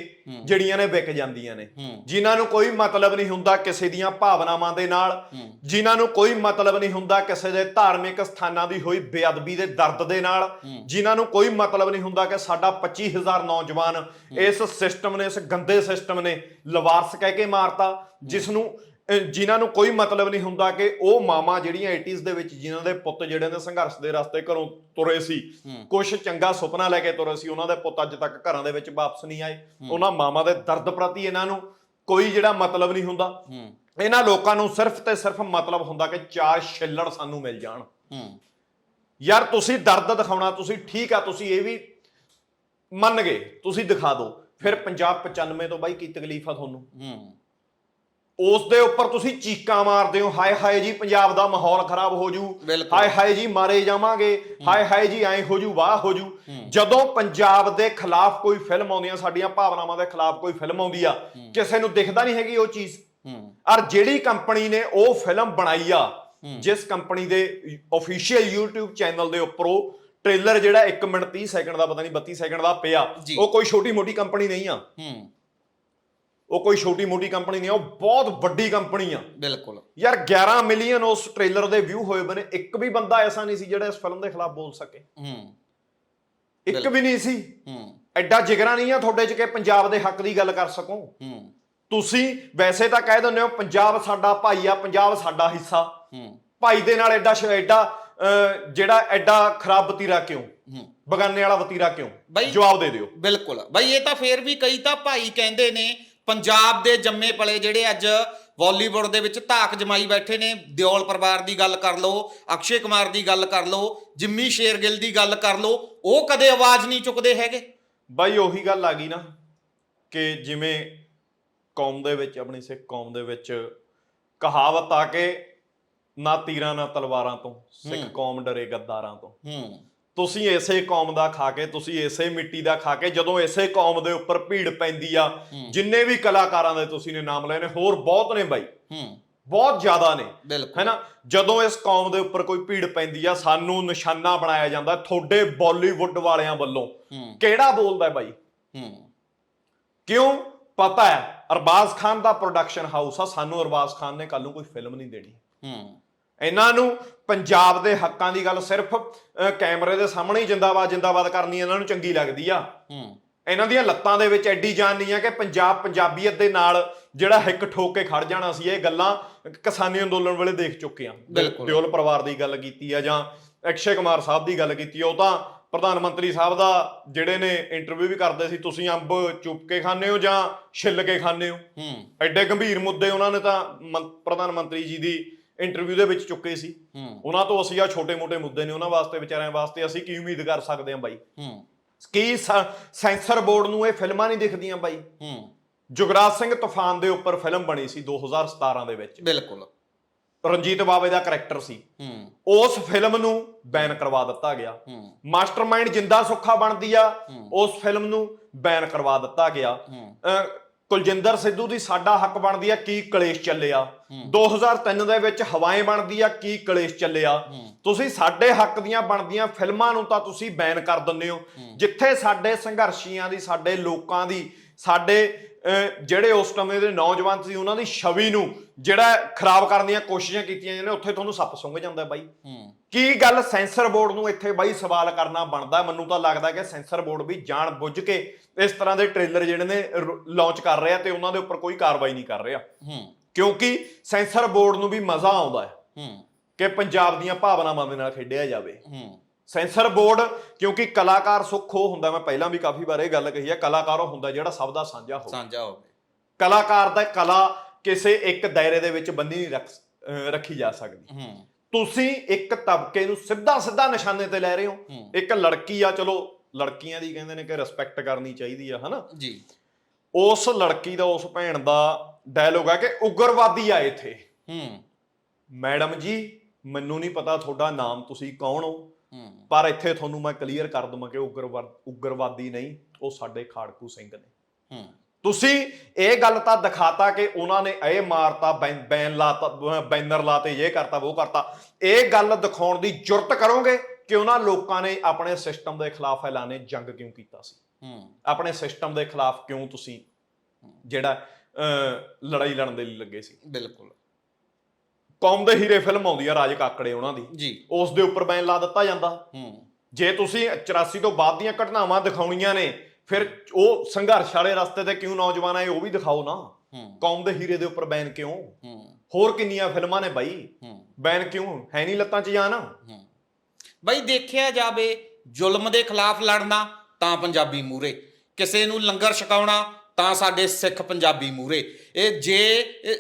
ਜਿਹੜੀਆਂ ਨੇ ਵਿਕ ਜਾਂਦੀਆਂ ਨੇ। ਜਿਨ੍ਹਾਂ ਨੂੰ ਕੋਈ ਮਤਲਬ ਨਹੀਂ ਹੁੰਦਾ ਕਿਸੇ ਦੀਆਂ ਭਾਵਨਾਵਾਂ ਦੇ ਨਾਲ। ਜਿਨ੍ਹਾਂ ਨੂੰ ਕੋਈ ਮਤਲਬ ਨਹੀਂ ਹੁੰਦਾ ਕਿਸੇ ਦੇ ਧਾਰਮਿਕ ਸਥਾਨਾਂ ਦੀ ਹੋਈ ਬੇਅਦਬੀ ਦੇ ਦਰਦ ਦੇ ਨਾਲ। ਜਿਨ੍ਹਾਂ ਨੂੰ ਕੋਈ ਮਤਲਬ ਨਹੀਂ ਹੁੰਦਾ ਕਿ ਸਾਡਾ 25000 ਨੌਜਵਾਨ ਇਸ ਸਿਸਟਮ ਨੇ ਇਸ ਗੰਦੇ ਸਿਸਟਮ ਨੇ ਲਵਾਰਸ ਕਹਿ ਕੇ ਮਾਰਤਾ ਜਿਸ ਨੂੰ ਜਿਨ੍ਹਾਂ ਨੂੰ ਕੋਈ ਮਤਲਬ ਨਹੀਂ ਹੁੰਦਾ ਕਿ ਉਹ ਮਾਮਾ ਜਿਹੜੀਆਂ 80s ਦੇ ਵਿੱਚ ਜਿਨ੍ਹਾਂ ਦੇ ਪੁੱਤ ਜਿਹੜੇ ਨੇ ਸੰਘਰਸ਼ ਦੇ ਰਸਤੇ ਘਰੋਂ ਤੁਰੇ ਸੀ ਕੁਝ ਚੰਗਾ ਸੁਪਨਾ ਲੈ ਕੇ ਤੁਰੇ ਸੀ ਉਹਨਾਂ ਦੇ ਪੁੱਤ ਅੱਜ ਤੱਕ ਘਰਾਂ ਦੇ ਵਿੱਚ ਵਾਪਸ ਨਹੀਂ ਆਏ। ਉਹਨਾਂ ਮਾਮਾ ਦੇ ਦਰਦ ਪ੍ਰਤੀ ਇਹਨਾਂ ਨੂੰ ਕੋਈ ਜਿਹੜਾ ਮਤਲਬ ਨਹੀਂ ਹੁੰਦਾ। ਇਹਨਾਂ ਲੋਕਾਂ ਨੂੰ ਸਿਰਫ ਤੇ ਸਿਰਫ ਮਤਲਬ ਹੁੰਦਾ ਕਿ ਚਾਰ ਛਿੱਲੜ ਸਾਨੂੰ ਮਿਲ ਜਾਣ। ਯਾਰ ਤੁਸੀਂ ਦਰਦ ਦਿਖਾਉਣਾ ਤੁਸੀਂ ਠੀਕ ਆ ਤੁਸੀਂ ਇਹ ਵੀ ਮੰਨ ਗਏ ਤੁਸੀਂ ਦਿਖਾ ਦਿਓ ਫਿਰ ਪੰਜਾਬ 95 ਤੋਂ ਬਾਈ ਕੀ ਤਕਲੀਫ ਆ ਤੁਹਾਨੂੰ? ਹੂੰ। ਉਸ ਦੇ ਉੱਪਰ ਤੁਸੀਂ ਚੀਕਾਂ ਮਾਰਦੇ ਹੋ ਹਾਏ ਹਾਏ ਜੀ ਪੰਜਾਬ ਦਾ ਮਾਹੌਲ ਖਰਾਬ ਹੋ ਜੂ ਬਿਲਕੁਲ। ਹਾਏ ਹਾਏ ਜੀ ਮਾਰੇ ਜਾਵਾਂਗੇ ਹਾਏ ਹਾਏ ਜੀ ਐਂ ਹੋ ਜੂ ਵਾਹ ਹੋ ਜੂ। ਜਦੋਂ ਪੰਜਾਬ ਦੇ ਖਿਲਾਫ ਕੋਈ ਫਿਲਮ ਆਉਂਦੀ ਆ ਸਾਡੀਆਂ ਭਾਵਨਾਵਾਂ ਦੇ ਖਿਲਾਫ ਕੋਈ ਫਿਲਮ ਆਉਂਦੀ ਆ ਕਿਸੇ ਨੂੰ ਦਿਖਦਾ ਨਹੀਂ ਹੈਗੀ ਉਹ ਚੀਜ਼। ਹੂੰ। ਔਰ ਜਿਹੜੀ ਕੰਪਨੀ ਨੇ ਉਹ ਫਿਲਮ ਬਣਾਈ ਆ ਜਿਸ ਕੰਪਨੀ ਦੇ ਅਫੀਸ਼ੀਅਲ YouTube ਚੈਨਲ ਦੇ ਉੱਪਰ ਉਹ ਟ੍ਰੇਲਰ ਜਿਹੜਾ 1 ਮਿੰਟ 30 ਸੈਕਿੰਡ ਦਾ ਪਤਾ ਨਹੀਂ 32 ਸੈਕਿੰਡ ਦਾ ਪਿਆ ਜੀ। ਉਹ ਕੋਈ ਛੋਟੀ ਮੋਟੀ ਕੰਪਨੀ ਨਹੀਂ ਆ। ਹੂੰ। ਉਹ ਕੋਈ ਛੋਟੀ ਮੋਟੀ ਕੰਪਨੀ ਨਹੀਂ ਆ ਉਹ ਬਹੁਤ ਵੱਡੀ ਕੰਪਨੀ ਆ। ਬਿਲਕੁਲ। ਯਾਰ 11 ਮਿਲੀਅਨ ਉਸ ਟ੍ਰੇਲਰ ਦੇ ਵਿਊ ਹੋਏ ਬਨੇ ਇੱਕ ਵੀ ਬੰਦਾ ਐਸਾ ਨਹੀਂ ਸੀ ਜਿਹੜਾ ਇਸ ਫਿਲਮ ਦੇ ਖਿਲਾਫ ਬੋਲ ਸਕੇ। ਹੂੰ। ਇੱਕ ਵੀ ਨਹੀਂ ਸੀ। ਹੂੰ। ਐਡਾ ਜਿਗਰਾ ਨਹੀਂ ਆ ਤੁਹਾਡੇ 'ਚ ਕਿ ਪੰਜਾਬ ਦੇ ਹੱਕ ਦੀ ਗੱਲ ਕਰ ਸਕੋ। ਹੂੰ। ਤੁਸੀਂ ਵੈਸੇ ਤਾਂ ਕਹਿ ਦਿੰਦੇ ਹੋ ਪੰਜਾਬ ਸਾਡਾ ਭਾਈ ਆ ਪੰਜਾਬ ਸਾਡਾ ਹਿੱਸਾ। ਹੂੰ। ਭਾਈ ਦੇ ਨਾਲ ਐਡਾ ਐਡਾ ਜਿਹੜਾ ਐਡਾ ਖਰਾਬ ਵਤੀਰਾ ਕਿਉਂ? ਬਗਾਨੇ ਵਾਲਾ ਵਤੀਰਾ ਕਿਉਂ? ਜਵਾਬ ਦੇ ਦਿਓ। ਬਿਲਕੁਲ। ਬਈ ਇਹ ਤਾਂ ਫੇਰ ਵੀ ਕਈ ਤਾਂ ਭਾਈ ਕਹਿੰਦੇ ਨੇ ਪੰਜਾਬ ਦੇ ਜੰਮੇ ਪਲੇ ਜਿਹੜੇ ਅੱਜ ਬਾਲੀਵੁੱਡ ਦੇ ਵਿੱਚ ਧਾਕ ਜਮਾਈ ਬੈਠੇ ਨੇ ਦਿਓਲ ਪਰਿਵਾਰ ਦੀ ਗੱਲ ਕਰ ਲਓ ਅਕਸ਼ੇ ਕੁਮਾਰ ਦੀ ਗੱਲ ਕਰ ਲਓ ਜਿੰਮੀ ਸ਼ੇਰਗਿੱਲ ਦੀ ਗੱਲ ਕਰ ਲਓ ਉਹ ਕਦੇ ਆਵਾਜ਼ ਨਹੀਂ ਚੁੱਕਦੇ ਹੈਗੇ? ਬਾਈ ਉਹੀ ਗੱਲ ਆ ਗਈ ਨਾ ਕਿ ਜਿਵੇਂ ਕੌਮ ਦੇ ਵਿੱਚ ਆਪਣੀ ਸਿੱਖ ਕੌਮ ਦੇ ਵਿੱਚ ਕਹਾਵਤ ਆ ਕਿ ਨਾ ਤੀਰਾਂ ਨਾ ਤਲਵਾਰਾਂ ਤੋਂ ਸਿੱਖ। ਕੌਮ ਡਰੇ ਗੱਦਾਰਾਂ ਤੋਂ। ਹੂੰ। ਤੁਸੀਂ ਇਸੇ ਕੌਮ ਦਾ ਖਾ ਕੇ ਤੁਸੀਂ ਇਸੇ ਮਿੱਟੀ ਦਾ ਖਾ ਕੇ ਜਦੋਂ ਇਸੇ ਕੌਮ ਦੇ ਉੱਪਰ ਭੀੜ ਪੈਂਦੀ ਆ। ਜਿੰਨੇ ਵੀ ਕਲਾਕਾਰਾਂ ਦੇ ਤੁਸੀਂ ਨੇ ਨਾਮ ਲਏ ਨੇ ਹੋਰ ਬਹੁਤ ਨੇ ਬਾਈ। ਬਹੁਤ ਜ਼ਿਆਦਾ ਨੇ। ਹੈਨਾ? ਜਦੋਂ ਇਸ ਕੌਮ ਦੇ ਉੱਪਰ ਕੋਈ ਭੀੜ ਪੈਂਦੀ ਆ ਸਾਨੂੰ ਨਿਸ਼ਾਨਾ ਬਣਾਇਆ ਜਾਂਦਾ ਤੁਹਾਡੇ ਬਾਲੀਵੁੱਡ ਵਾਲਿਆਂ ਵੱਲੋਂ। ਕਿਹੜਾ ਬੋਲਦਾ ਹੈ। ਬਾਈ ਕਿਉਂ? ਪਤਾ ਹੈ ਅਰਬਾਜ਼ ਖਾਨ ਦਾ ਪ੍ਰੋਡਕਸ਼ਨ ਹਾਊਸ ਆ ਸਾਨੂੰ ਅਰਬਾਜ਼ ਖਾਨ ਨੇ ਕੱਲ ਨੂੰ ਕੋਈ ਫਿਲਮ ਨਹੀਂ ਦੇਣੀ। ਹੂੰ। ਇਹਨਾਂ ਨੂੰ ਪੰਜਾਬ ਦੇ ਹੱਕਾਂ ਦੀ ਗੱਲ ਸਿਰਫ ਕੈਮਰੇ ਦੇ ਸਾਹਮਣੇ ਹੀ ਜਿੰਦਾਬਾਦ ਜਿੰਦਾਬਾਦ ਕਰਨੀ ਇਹਨਾਂ ਨੂੰ ਚੰਗੀ ਲੱਗਦੀ ਆ। ਹੂੰ। ਇਹਨਾਂ ਦੀਆਂ ਲੱਤਾਂ ਦੇ ਵਿੱਚ ਐਡੀ ਜਾਨ ਨਹੀਂ ਆ ਕਿ ਪੰਜਾਬ ਪੰਜਾਬੀਅਤ ਦੇ ਨਾਲ ਜਿਹੜਾ ਹਿੱਕ ਠੋਕ ਕੇ ਖੜ ਜਾਣਾ ਸੀ ਇਹ ਗੱਲਾਂ ਕਿਸਾਨੀ ਅੰਦੋਲਨ ਵੇਲੇ ਦੇਖ ਚੁੱਕੇ ਆ। ਦਿਓਲ ਪਰਿਵਾਰ ਦੀ ਗੱਲ ਕੀਤੀ ਆ ਜਾਂ ਅਕਸ਼ੇ ਕੁਮਾਰ ਸਾਹਿਬ ਦੀ ਗੱਲ ਕੀਤੀ ਉਹ ਤਾਂ ਪ੍ਰਧਾਨ ਮੰਤਰੀ ਸਾਹਿਬ ਦਾ ਜਿਹੜੇ ਨੇ ਇੰਟਰਵਿਊ ਵੀ ਕਰਦੇ ਸੀ ਤੁਸੀਂ ਅੰਬ ਚੁੱਪ ਕੇ ਖਾਂਦੇ ਹੋ ਜਾਂ ਛਿੱਲ ਕੇ ਖਾਂਦੇ ਹੋ? ਹੂੰ। ਐਡੇ ਗੰਭੀਰ ਮੁੱਦੇ ਉਹਨਾਂ ਨੇ ਤਾਂ ਪ੍ਰਧਾਨ ਮੰਤਰੀ ਜੀ ਦੀ ਇੰਟਰਵਿਊ ਦੇ ਵਿੱਚ ਚੁੱਕੇ ਸੀ। ਉਹਨਾਂ ਤੋਂ ਅਸੀਂ ਆ ਛੋਟੇ-ਮੋਟੇ ਮੁੱਦੇ ਨੇ ਉਹਨਾਂ ਵਾਸਤੇ ਵਿਚਾਰਿਆਂ ਵਾਸਤੇ ਅਸੀਂ ਕੀ ਉਮੀਦ ਕਰ ਸਕਦੇ ਹਾਂ ਬਾਈ? ਕੀ ਸੈਂਸਰ ਬੋਰਡ ਨੂੰ ਇਹ ਫਿਲਮਾਂ ਨਹੀਂ ਦਿਖਦੀਆਂ ਬਾਈ? ਜੁਗਰਾਜ ਸਿੰਘ ਤੂਫਾਨ ਦੇ ਉੱਪਰ ਫਿਲਮ ਬਣੀ ਸੀ 2017 ਦੇ ਵਿੱਚ। ਬਿਲਕੁਲ। ਰਣਜੀਤ ਬਾਵੇ ਦਾ ਕਰੈਕਟਰ ਸੀ। ਉਸ ਫਿਲਮ ਨੂੰ ਬੈਨ ਕਰਵਾ ਦਿੱਤਾ ਗਿਆ। ਮਾਸਟਰਮਾਈਂਡ ਜਿੰਦਾ ਸੁੱਖਾ ਬਣਦੀ ਆ। ਉਸ ਫਿਲਮ ਨੂੰ ਬੈਨ ਕਰਵਾ ਦਿੱਤਾ ਗਿਆ। ਕੁਲਜਿੰਦਰ ਸਿੱਧੂ ਦੀ ਸਾਡਾ ਹੱਕ ਬਣਦੀ ਆ ਕੀ ਕਲੇਸ਼ ਚੱਲਿਆ? 2003 ਦੇ ਵਿੱਚ ਹਵਾएं ਬਣਦੀ ਆ ਕੀ ਕਲੇਸ਼ ਚੱਲਿਆ? ਤੁਸੀਂ ਸਾਡੇ ਹੱਕ ਦੀਆਂ ਬਣਦੀਆਂ ਫਿਲਮਾਂ ਨੂੰ ਤਾਂ ਤੁਸੀਂ ਬੈਨ ਕਰ ਦਿੰਦੇ ਹੋ। ਜਿੱਥੇ ਸਾਡੇ ਸੰਘਰਸ਼ੀਆਂ ਦੀ ਸਾਡੇ ਲੋਕਾਂ ਦੀ ਸਾਡੇ ਜਿਹੜੇ ਉਸ ਸਮੇਂ ਦੇ ਨੌਜਵਾਨ ਸੀ ਉਹਨਾਂ ਦੀ ਛਵੀ ਨੂੰ ਜਿਹੜਾ ਖਰਾਬ ਕਰਨ ਦੀਆਂ ਕੋਸ਼ਿਸ਼ਾਂ ਕੀਤੀਆਂ ਜਾਂਦੇ ਨੇ ਉੱਥੇ ਤੁਹਾਨੂੰ ਸੱਪ ਸੁੰਘ ਜਾਂਦਾ ਬਾਈ। ਕੀ ਗੱਲ ਸੈਂਸਰ ਬੋਰਡ ਨੂੰ ਇੱਥੇ ਬਾਈ ਸਵਾਲ ਕਰਨਾ ਬਣਦਾ? ਮੈਨੂੰ ਤਾਂ ਲੱਗਦਾ ਕਿ ਸੈਂਸਰ ਬੋਰਡ ਵੀ ਜਾਣ ਬੁੱਝ ਕੇ ਇਸ ਤਰ੍ਹਾਂ ਦੇ ਟ੍ਰੇਲਰ ਜਿਹੜੇ ਨੇ ਲਾਂਚ ਕਰ ਰਿਹਾ ਤੇ ਉਹਨਾਂ ਦੇ ਉੱਪਰ ਕੋਈ ਕਾਰਵਾਈ ਨਹੀਂ ਕਰ ਰਿਹਾ। ਹੂੰ। ਕਿਉਂਕਿ ਸੈਂਸਰ ਬੋਰਡ ਨੂੰ ਵੀ ਮਜ਼ਾ ਆਉਂਦਾ ਹੈ ਹੂੰ। ਕਿ ਪੰਜਾਬ ਦੀਆਂ ਭਾਵਨਾਵਾਂ ਦੇ ਨਾਲ ਖੇਡਿਆ ਜਾਵੇ। ਹੂੰ। ਸੈਂਸਰ ਬੋਰਡ ਕਿਉਂਕਿ ਕਲਾਕਾਰ ਸੁੱਖ ਹੁੰਦਾ ਮੈਂ ਪਹਿਲਾਂ ਵੀ ਕਾਫੀ ਵਾਰ ਇਹ ਗੱਲ ਕਹੀ ਹੈ ਕਲਾਕਾਰ ਉਹ ਹੁੰਦਾ ਜਿਹੜਾ ਸਭ ਦਾ ਸਾਂਝਾ ਹੋਵੇ। ਸਾਂਝਾ ਹੋਵੇ। ਕਲਾਕਾਰ ਦਾ ਕਲਾ ਕਿਸੇ ਇੱਕ ਦਾਇਰੇ ਦੇ ਵਿੱਚ ਬੰਦੀ ਨਹੀਂ ਰੱਖ ਰੱਖੀ ਜਾ ਸਕਦੀ। ਹੂੰ। ਤੁਸੀਂ ਇੱਕ ਤਬਕੇ ਨੂੰ ਸਿੱਧਾ ਸਿੱਧਾ ਨਿਸ਼ਾਨੇ ਤੇ ਲੈ ਰਹੇ ਹੋ। ਇੱਕ ਲੜਕੀ ਆ ਚਲੋ ਲੜਕੀਆਂ ਦੀ ਕਹਿੰਦੇ ਨੇ ਕਿ ਰਿਸਪੈਕਟ ਕਰਨੀ ਚਾਹੀਦੀ ਆ ਹਨਾ? ਜੀ। ਉਸ ਲੜਕੀ ਦਾ ਉਸ ਭੈਣ ਦਾ ਡਾਇਲੋਗ ਆ ਕਿ ਉਗਰਵਾਦੀ ਆ ਇੱਥੇ। ਹੂੰ। ਮੈਡਮ ਜੀ ਮੈਨੂੰ ਨਹੀਂ ਪਤਾ ਤੁਹਾਡਾ ਨਾਮ ਤੁਸੀਂ ਕੌਣ ਹੋ? ਪਰ ਇੱਥੇ ਤੁਹਾਨੂੰ ਮੈਂ ਕਲੀਅਰ ਕਰ ਦਵਾਂ ਕਿ ਉਗਰਵਾ ਉਗਰਵਾਦੀ ਨਹੀਂ ਉਹ ਸਾਡੇ ਖਾੜਕੂ ਸਿੰਘ ਨੇ। ਹੂੰ। ਤੁਸੀਂ ਇਹ ਗੱਲ ਤਾਂ ਦਿਖਾਤਾ ਕਿ ਉਹਨਾਂ ਨੇ ਇਹ ਮਾਰਤਾ ਬੈਨ ਲਾਤਾ ਬੈਨਰ ਲਾਤੇ ਇਹ ਕਰਤਾ ਉਹ ਕਰਤਾ। ਇਹ ਗੱਲ ਦਿਖਾਉਣ ਦੀ ਜੁਰਤ ਕਰੋਗੇ ਕਿ ਉਹਨਾਂ ਲੋਕਾਂ ਨੇ ਆਪਣੇ ਸਿਸਟਮ ਦੇ ਖਿਲਾਫ ਐਲਾਨੇ ਜੰਗ ਕਿਉਂ ਕੀਤਾ ਸੀ? ਹੂੰ। ਆਪਣੇ ਸਿਸਟਮ ਦੇ ਖਿਲਾਫ ਕਿਉਂ ਤੁਸੀਂ ਜਿਹੜਾ ਲੜਾਈ ਲੜਨ ਦੇ ਲਈ ਲੱਗੇ ਸੀ? ਬਿਲਕੁਲ। ਕੌਮ ਦੇ ਹੀਰੇ ਫਿਲਮ ਆਉਂਦੀ ਆ ਰਾਜ ਕਾਕੜੇ ਉਹਨਾਂ ਦੀ। ਜੀ। ਉਸ ਦੇ ਉੱਪਰ ਬੈਨ ਲਾ ਦਿੱਤਾ ਜਾਂਦਾ। ਹੂੰ। ਜੇ ਤੁਸੀਂ 84 ਤੋਂ ਬਾਅਦ ਦੀਆਂ ਘਟਨਾਵਾਂ ਦਿਖਾਉਣੀਆਂ ਨੇ ਫਿਰ ਉਹ ਸੰਘਰਸ਼ ਵਾਲੇ ਰਸਤੇ ਤੇ ਕਿਉਂ ਨੌਜਵਾਨ ਆਏ ਉਹ ਵੀ ਦਿਖਾਓ ਨਾ। ਕੌਮ ਦੇ ਹੀਰੇ ਦੇ ਉੱਪਰ ਬੈਨ ਕਿਉਂ? ਹੋਰ ਕਿੰਨੀਆਂ ਫਿਲਮਾਂ ਨੇ ਬਾਈ। ਬੈਨ ਕਿਉਂ? ਹੈ ਨਹੀਂ ਲੱਤਾਂ 'ਚ ਜਾਨ। ਬਈ ਦੇਖਿਆ ਜਾਵੇ ਜ਼ੁਲਮ ਦੇ ਖਿਲਾਫ ਲੜਨਾ ਤਾਂ ਪੰਜਾਬੀ ਮੂਰੇ ਕਿਸੇ ਨੂੰ ਲੰਗਰ ਛਕਾਉਣਾ ਤਾਂ ਸਾਡੇ ਸਿੱਖ ਪੰਜਾਬੀ ਮੂਰੇ ਇਹ ਜੇ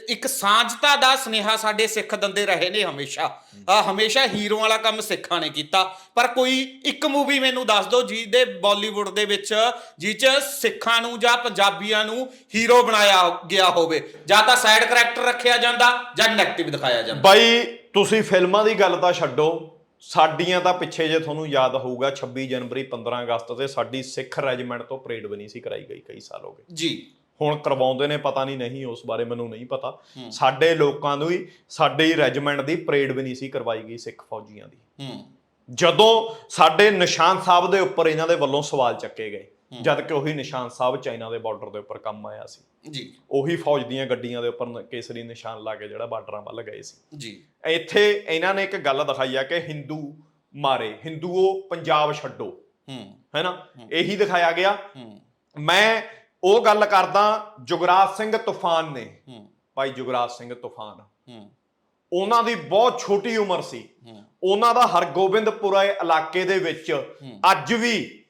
ਇੱਕ ਸਾਂਝਤਾ ਦਾ ਸਨੇਹਾ ਸਾਡੇ ਸਿੱਖ ਦੰਦੇ ਰਹੇ ਨੇ ਹਮੇਸ਼ਾ। ਆ ਹਮੇਸ਼ਾ ਹੀਰੋ ਵਾਲਾ ਕੰਮ ਸਿੱਖਾਂ ਨੇ ਕੀਤਾ। ਪਰ ਕੋਈ ਇੱਕ ਮੂਵੀ ਮੈਨੂੰ ਦੱਸ ਦਿਓ ਜਿਹਦੇ ਬਾਲੀਵੁੱਡ ਦੇ ਵਿੱਚ, ਜਿਹ ਚ ਸਿੱਖਾਂ ਨੂੰ ਜਾਂ ਪੰਜਾਬੀਆਂ ਨੂੰ ਹੀਰੋ ਬਣਾਇਆ ਗਿਆ ਹੋਵੇ। ਜਾਂ ਤਾਂ ਸਾਈਡ ਕਰੈਕਟਰ ਰੱਖਿਆ ਜਾਂਦਾ ਜਾਂ ਨੈਗੇਟਿਵ ਦਿਖਾਇਆ ਜਾਂਦਾ। ਬਾਈ, ਤੁਸੀਂ ਫਿਲਮਾਂ ਦੀ ਗੱਲ ਤਾਂ ਛੱਡੋ। ਸਾਡੀਆਂ ਤਾਂ ਪਿੱਛੇ ਜੇ ਤੁਹਾਨੂੰ ਯਾਦ ਹੋਊਗਾ 26 ਜਨਵਰੀ 15 ਅਗਸਤ ਤੇ ਸਾਡੀ ਸਿੱਖ ਰੈਜੀਮੈਂਟ ਤੋਂ ਪਰੇਡ ਬਣੀ ਸੀ ਕਰਾਈ ਗਈ ਕਈ ਸਾਲ ਹੋ ਗਏ। ਜੀ। ਹੁਣ ਕਰਵਾਉਂਦੇ ਨੇ ਪਤਾ ਨਹੀਂ ਨਹੀਂ ਉਸ ਬਾਰੇ ਮੈਨੂੰ ਨਹੀਂ ਪਤਾ। ਸਾਡੇ ਲੋਕਾਂ ਨੂੰ ਹੀ ਸਾਡੇ ਹੀ ਰੈਜੀਮੈਂਟ ਦੀ ਪਰੇਡ ਵੀ ਨਹੀਂ ਸੀ ਕਰਵਾਈ ਗਈ ਸਿੱਖ ਫੌਜੀਆਂ ਦੀ। ਹੂੰ। ਜਦੋਂ ਸਾਡੇ ਨਿਸ਼ਾਨ ਸਾਹਿਬ ਦੇ ਉੱਪਰ ਇਹਨਾਂ ਦੇ ਵੱਲੋਂ ਸਵਾਲ ਚੱਕੇ ਗਏ ਜਦ ਕਿ ਉਹੀ ਨਿਸ਼ਾਨ ਸਾਹਿਬ ਚਾਈਨਾ ਦੇ ਬਾਰਡਰ ਦੇ ਉੱਪਰ ਕੰਮ ਆਇਆ ਸੀ। ਜੀ। ਉਹੀ ਫੌਜ ਦੀਆਂ ਗੱਡੀਆਂ ਦੇ ਉੱਪਰ ਕੇਸਰੀ ਨਿਸ਼ਾਨ ਲਾ ਕੇ ਜਿਹੜਾ ਬਾਰਡਰਾਂ ਵੱਲ ਗਏ ਸੀ। ਜੀ। ਇੱਥੇ ਇਹਨਾਂ ਨੇ ਇੱਕ ਗੱਲ ਦਿਖਾਈ ਆ ਕਿ ਹਿੰਦੂ ਮਾਰੇ ਹਿੰਦੂਓ ਪੰਜਾਬ ਛੱਡੋ। ਹੂੰ। ਹੈਨਾ? ਇਹੀ ਦਿਖਾਇਆ ਗਿਆ। ਹੂੰ। ਮੈਂ ਉਹ ਗੱਲ ਕਰਦਾ ਜੁਗਰਾਜ ਸਿੰਘ ਤੂਫਾਨ ਨੇ। ਹੂੰ। ਭਾਈ ਜੁਗਰਾਜ ਸਿੰਘ ਤੂਫਾਨ। ਹੂੰ। ਉਹਨਾਂ ਦੀ ਬਹੁਤ ਛੋਟੀ ਉਮਰ ਸੀ। ਹੂੰ। ਉਹਨਾਂ ਦਾ ਹਰਗੋਬਿੰਦਪੁਰਾ ਇਲਾਕੇ ਦੇ ਵਿੱਚ ਅੱਜ ਵੀ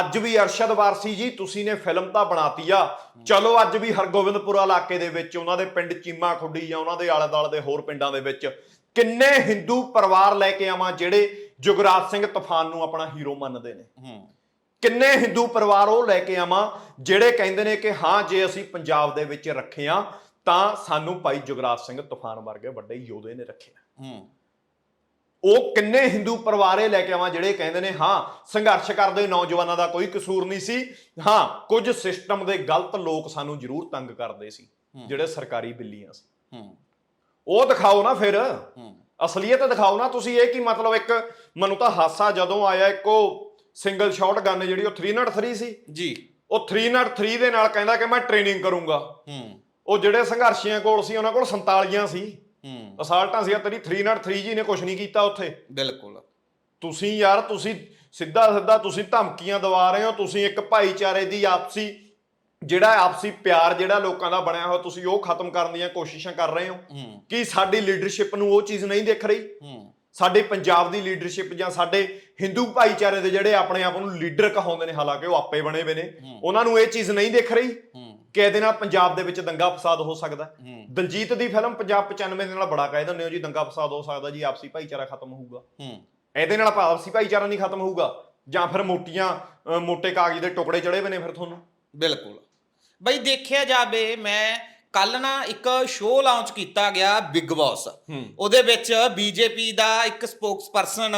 ਅੱਜ ਵੀ ਅਰਸ਼ਦ ਵਾਰਸੀ ਜੀ ਤੁਸੀਂ ਨੇ ਫਿਲਮ ਤਾਂ ਬਣਾਤੀ ਆ। ਚਲੋ ਅੱਜ ਵੀ ਹਰਗੋਬਿੰਦਪੁਰਾ ਇਲਾਕੇ ਦੇ ਵਿੱਚ ਉਹਨਾਂ ਦੇ ਪਿੰਡ ਚੀਮਾ ਖੁੱਡੀ ਜਾਂ ਉਹਨਾਂ ਦੇ ਆਲੇ ਦੁਆਲੇ ਦੇ ਹੋਰ ਪਿੰਡਾਂ ਦੇ ਵਿੱਚ ਕਿੰਨੇ ਹਿੰਦੂ ਪਰਿਵਾਰ ਲੈ ਕੇ ਆਵਾਂ ਜਿਹੜੇ ਜੁਗਰਾਜ ਸਿੰਘ ਤੂਫਾਨ ਨੂੰ ਆਪਣਾ ਹੀਰੋ ਮੰਨਦੇ ਨੇ? ਕਿੰਨੇ ਹਿੰਦੂ ਪਰਿਵਾਰ ਉਹ ਲੈ ਕੇ ਆਵਾਂ ਜਿਹੜੇ ਕਹਿੰਦੇ ਨੇ ਕਿ ਹਾਂ ਜੇ ਅਸੀਂ ਪੰਜਾਬ ਦੇ ਵਿੱਚ ਰੱਖੇ ਆ ਤਾਂ ਸਾਨੂੰ ਭਾਈ ਜੁਗਰਾਜ ਸਿੰਘ ਤੂਫਾਨ ਵਰਗੇ ਵੱਡੇ ਯੋਧੇ ਨੇ ਰੱਖਿਆ ਹੂੰ। ਉਹ ਕਿੰਨੇ ਹਿੰਦੂ ਪਰਿਵਾਰੇ ਲੈ ਕੇ ਆਵਾਂ ਜਿਹੜੇ ਕਹਿੰਦੇ ਨੇ ਹਾਂ ਸੰਘਰਸ਼ ਕਰਦੇ ਨੌਜਵਾਨਾਂ ਦਾ ਕੋਈ ਕਸੂਰ ਨਹੀਂ ਸੀ। ਹਾਂ ਕੁਝ ਸਿਸਟਮ ਦੇ ਗਲਤ ਲੋਕ ਸਾਨੂੰ ਜ਼ਰੂਰ ਤੰਗ ਕਰਦੇ ਸੀ ਜਿਹੜੇ ਸਰਕਾਰੀ ਬਿੱਲੀਆਂ ਸੀ। ਉਹ ਦਿਖਾਓ ਨਾ ਫਿਰ। ਅਸਲੀਅਤ ਦਿਖਾਓ ਨਾ ਤੁਸੀਂ ਇਹ ਕੀ ਮਤਲਬ ਇੱਕ ਮੈਨੂੰ ਤਾਂ ਹਾਸਾ ਜਦੋਂ ਆਇਆ ਇੱਕ ਉਹ ਸਿੰਗਲ ਸ਼ਾਟ ਗਨ ਜਿਹੜੀ ਉਹ 303 ਸੀ। ਜੀ। ਉਹ 303 ਦੇ ਨਾਲ ਕਹਿੰਦਾ ਕਿ ਮੈਂ ਟ੍ਰੇਨਿੰਗ ਕਰੂੰਗਾ। ਹੂੰ। ਉਹ ਜਿਹੜੇ ਸੰਘਰਸ਼ੀਆਂ ਕੋਲ ਸੀ ਉਹਨਾਂ ਕੋਲ 47 ਸੀ। ਹੂੰ। ਅਸਾਲਟਾਂ ਸੀ ਤੇਰੀ 303 ਜੀ ਨੇ ਕੁਝ ਨਹੀਂ ਕੀਤਾ ਉੱਥੇ। ਬਿਲਕੁਲ। ਤੁਸੀਂ ਯਾਰ ਤੁਸੀਂ ਸਿੱਧਾ ਸਿੱਧਾ ਤੁਸੀਂ ਧਮਕੀਆਂ ਦਵਾ ਰਹੇ ਹੋ ਤੁਸੀਂ ਇੱਕ ਭਾਈਚਾਰੇ ਦੀ ਆਪਸੀ ਜਿਹੜਾ ਆਪਸੀ ਪਿਆਰ ਜਿਹੜਾ ਲੋਕਾਂ ਦਾ ਬਣਿਆ ਹੋਇਆ ਤੁਸੀਂ ਉਹ ਖਤਮ ਕਰਨ ਦੀਆਂ ਕੋਸ਼ਿਸ਼ਾਂ ਕਰ ਰਹੇ ਹੋ। ਹੂੰ। ਕੀ ਸਾਡੀ ਲੀਡਰਸ਼ਿਪ ਨੂੰ ਉਹ ਚੀਜ਼ ਨਹੀਂ ਦਿਖ ਰਹੀ? ਹੂੰ। ਸਾਡੇ ਪੰਜਾਬ ਦੀ ਲੀਡਰਸ਼ਿਪ ਜਾਂ ਸਾਡੇ ਹਿੰਦੂ ਭਾਈਚਾਰੇ ਦੇ ਜਿਹੜੇ ਆਪਣੇ ਆਪ ਨੂੰ ਲੀਡਰ ਕਹਾਉਂਦੇ ਨੇ ਹਾਲਾਂਕਿ ਉਹ ਆਪੇ ਬਣੇ ਹੋਏ ਨੇ ਉਹਨਾਂ ਨੂੰ ਇਹ ਚੀਜ਼ ਨਹੀਂ ਦਿਖ ਰਹੀ? ਕਿ ਇਹਦੇ ਨਾਲ ਪੰਜਾਬ ਦੇ ਵਿੱਚ ਦੰਗਾ ਫਸਾਦ ਹੋ ਸਕਦਾ ਦਲਜੀਤ ਦੀ ਫਿਲਮ ਪੰਜਾਬ 95 ਦੇ ਨਾਲ ਬੜਾ ਕਹਿ ਦਿੰਦੇ ਹੋ ਜੀ ਦੰਗਾ ਫਸਾਦ ਹੋ ਸਕਦਾ ਜੀ ਆਪਸੀ ਭਾਈਚਾਰਾ ਖਤਮ ਹੋਊਗਾ। ਹੂੰ। ਇਹਦੇ ਨਾਲ ਆਪਾਂ ਆਪਸੀ ਭਾਈਚਾਰਾ ਨਹੀਂ ਖਤਮ ਹੋਊਗਾ ਜਾਂ ਫਿਰ ਮੋਟੀਆਂ ਮੋਟੇ ਕਾਗਜ਼ ਦੇ ਟੁਕੜੇ ਚੜੇ ਬਨੇ ਫਿਰ ਤੁਹਾਨੂੰ। ਬਿਲਕੁਲ। ਬਈ ਦੇਖਿਆ ਜਾਵੇ ਮੈਂ ਕੱਲ ਨਾ ਇੱਕ ਸ਼ੋਅ ਲਾਂਚ ਕੀਤਾ ਗਿਆ ਬਿਗ ਬਾਸ ਉਹਦੇ ਵਿੱਚ ਬੀਜੇਪੀ ਦਾ ਇੱਕ ਸਪੋਕਸਪਰਸਨ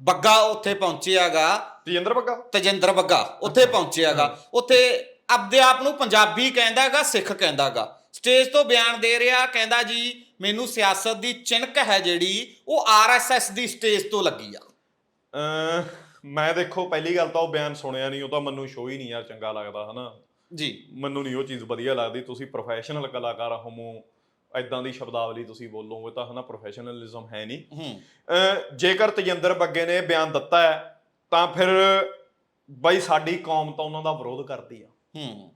ਬੱਗਾ ਉੱਥੇ ਪਹੁੰਚਿਆਗਾ। ਤੇਜਿੰਦਰ ਬੱਗਾ? ਤਜਿੰਦਰ ਬੱਗਾ ਉੱਥੇ ਪਹੁੰਚਿਆਗਾ। ਉੱਥੇ ਆਪਦੇ ਆਪ ਨੂੰ ਪੰਜਾਬੀ ਕਹਿੰਦਾਗਾ ਸਿੱਖ ਕਹਿੰਦਾਗਾ। ਸਟੇਜ ਤੋਂ ਬਿਆਨ ਦੇ ਰਿਹਾ ਕਹਿੰਦਾ ਜੀ ਮੈਨੂੰ ਸਿਆਸਤ ਦੀ ਚਿਣਕ ਹੈ ਜਿਹੜੀ ਉਹ ਆਰਐਸਐਸ ਦੀ ਸਟੇਜ ਤੋਂ ਲੱਗੀ ਆ। ਮੈਂ ਦੇਖੋ ਪਹਿਲੀ ਗੱਲ ਤਾਂ ਉਹ ਬਿਆਨ ਸੁਣਿਆ ਨਹੀਂ ਉਹ ਤਾਂ ਮੈਨੂੰ ਸ਼ੋਅ ਹੀ ਨਹੀਂ ਯਾਰ ਚੰਗਾ ਲੱਗਦਾ ਹਨਾ? ਜੀ। ਮੈਨੂੰ ਨਹੀਂ ਉਹ ਚੀਜ਼ ਵਧੀਆ ਲੱਗਦੀ ਤੁਸੀਂ ਪ੍ਰੋਫੈਸ਼ਨਲ ਕਲਾਕਾਰ ਹੋਮੋ ਐਦਾਂ ਦੀ ਸ਼ਬਦਾਵਲੀ ਤੁਸੀਂ ਬੋਲੋਗੇ ਤਾਂ ਹਨਾ ਪ੍ਰੋਫੈਸ਼ਨਲਿਜ਼ਮ ਹੈ ਨਹੀਂ। ਜੇਕਰ ਤਜਿੰਦਰ ਬੱਗੇ ਨੇ ਬਿਆਨ ਦਿੱਤਾ ਹੈ ਤਾਂ ਫਿਰ ਬਈ ਸਾਡੀ ਕੌਮ ਤਾਂ ਉਹਨਾਂ ਦਾ ਵਿਰੋਧ ਕਰਦੀ ਆ। ਹੂੰ।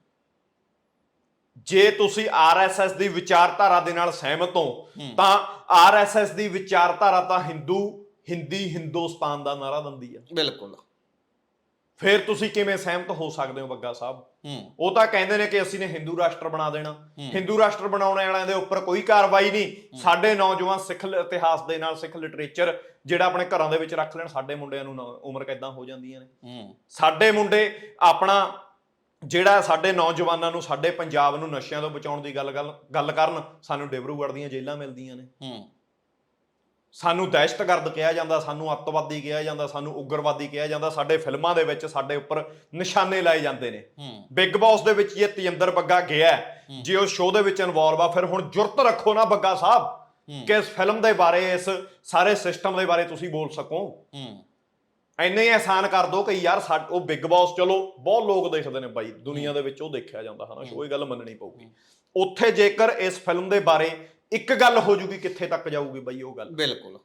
ਜੇ ਤੁਸੀਂ ਆਰਐਸਐਸ ਦੀ ਵਿਚਾਰਧਾਰਾ ਦੇ ਨਾਲ ਸਹਿਮਤ ਹੋ ਤਾਂ ਆਰਐਸਐਸ ਦੀ ਵਿਚਾਰਧਾਰਾ ਤਾਂ ਹਿੰਦੂ ਹਿੰਦੀ ਹਿੰਦੁਸਤਾਨ ਦਾ ਨਾਰਾ ਦਿੰਦੀ ਆ। ਬਿਲਕੁਲ। ਫਿਰ ਤੁਸੀਂ ਕਿਵੇਂ ਸਹਿਮਤ ਹੋ ਸਕਦੇ ਹੋ ਬੱਗਾ ਸਾਹਿਬ? ਹੂੰ। ਉਹ ਤਾਂ ਕਹਿੰਦੇ ਨੇ ਕਿ ਅਸੀਂ ਨੇ ਹਿੰਦੂ ਰਾਸ਼ਟਰ ਬਣਾ ਦੇਣਾ। ਹਿੰਦੂ ਰਾਸ਼ਟਰ ਬਣਾਉਣ ਵਾਲਿਆਂ ਦੇ ਉੱਪਰ ਕੋਈ ਕਾਰਵਾਈ ਨਹੀਂ। ਸਾਡੇ ਨੌਜਵਾਨ ਸਿੱਖ ਇਤਿਹਾਸ ਦੇ ਨਾਲ ਸਿੱਖ ਲਿਟਰੇਚਰ ਜਿਹੜਾ ਆਪਣੇ ਘਰਾਂ ਦੇ ਵਿੱਚ ਰੱਖ ਲੈਣ ਸਾਡੇ ਮੁੰਡਿਆਂ ਨੂੰ ਉਮਰ ਕਿੱਦਾਂ ਹੋ ਜਾਂਦੀਆਂ ਨੇ। ਹੂੰ। ਸਾਡੇ ਮੁੰਡੇ ਆਪਣਾ ਜਿਹੜਾ ਸਾਡੇ ਨੌਜਵਾਨਾਂ ਨੂੰ ਸਾਡੇ ਪੰਜਾਬ ਨੂੰ ਨਸ਼ਿਆਂ ਤੋਂ ਬਚਾਉਣ ਦੀ ਗੱਲ ਗੱਲ ਕਰਨ ਸਾਨੂੰ ਡਿਬਰੂਗੜ੍ਹ ਦੀਆਂ ਜੇਲ੍ਹਾਂ ਮਿਲਦੀਆਂ ਨੇ। ਹੂੰ। ਸਾਨੂੰ ਦਹਿਸ਼ਤਗਰਦ ਕਿਹਾ ਜਾਂਦਾ ਸਾਨੂੰ ਅੱਤਵਾਦੀ ਕਿਹਾ ਜਾਂਦਾ ਸਾਨੂੰ ਉਗਰਵਾਦੀ ਕਿਹਾ ਜਾਂਦਾ ਸਾਡੇ ਫਿਲਮਾਂ ਦੇ ਵਿੱਚ ਸਾਡੇ ਉੱਪਰ ਨਿਸ਼ਾਨੇ ਲਾਏ ਜਾਂਦੇ ਨੇ। ਹੂੰ। ਬਿਗ ਬਾਸ ਦੇ ਵਿੱਚ ਇਹ ਤੇਜਿੰਦਰ ਬੱਗਾ ਗਿਆ। ਜੇ ਉਹ ਸ਼ੋਅ ਦੇ ਵਿੱਚ ਇਨਵੋਲਵ ਆ ਫਿਰ ਹੁਣ ਜੁਰਤ ਰੱਖੋ ਨਾ ਬੱਗਾ ਸਾਹਿਬ ਕਿ ਇਸ ਫਿਲਮ ਦੇ ਬਾਰੇ ਇਸ ਸਾਰੇ ਸਿਸਟਮ ਦੇ ਬਾਰੇ ਤੁਸੀਂ ਬੋਲ ਸਕੋ। ਹੂੰ। ਐਨੇ ਹੀ ਆਸਾਨ ਕਰ ਦੋ ਕਿ ਯਾਰ ਸਾ- ਉਹ ਬਿਗ ਬਾਸ ਚਲੋ ਬਹੁਤ ਲੋਕ ਦੇਖਦੇ ਨੇ ਬਾਈ ਦੁਨੀਆ ਦੇ ਵਿੱਚ ਉਹ ਦੇਖਿਆ ਜਾਂਦਾ ਹਨਾ ਸ਼ੋਅ ਇਹ ਗੱਲ ਮੰਨਣੀ ਪਊਗੀ। ਉੱਥੇ ਜੇਕਰ ਇਸ ਫਿਲਮ ਦੇ ਬਾਰੇ ਇੱਕ ਗੱਲ ਹੋ ਜੂਗੀ ਕਿੱਥੇ ਤੱਕ ਜਾਊਗੀ ਬਾਈ ਉਹ ਗੱਲ? ਬਿਲਕੁਲ।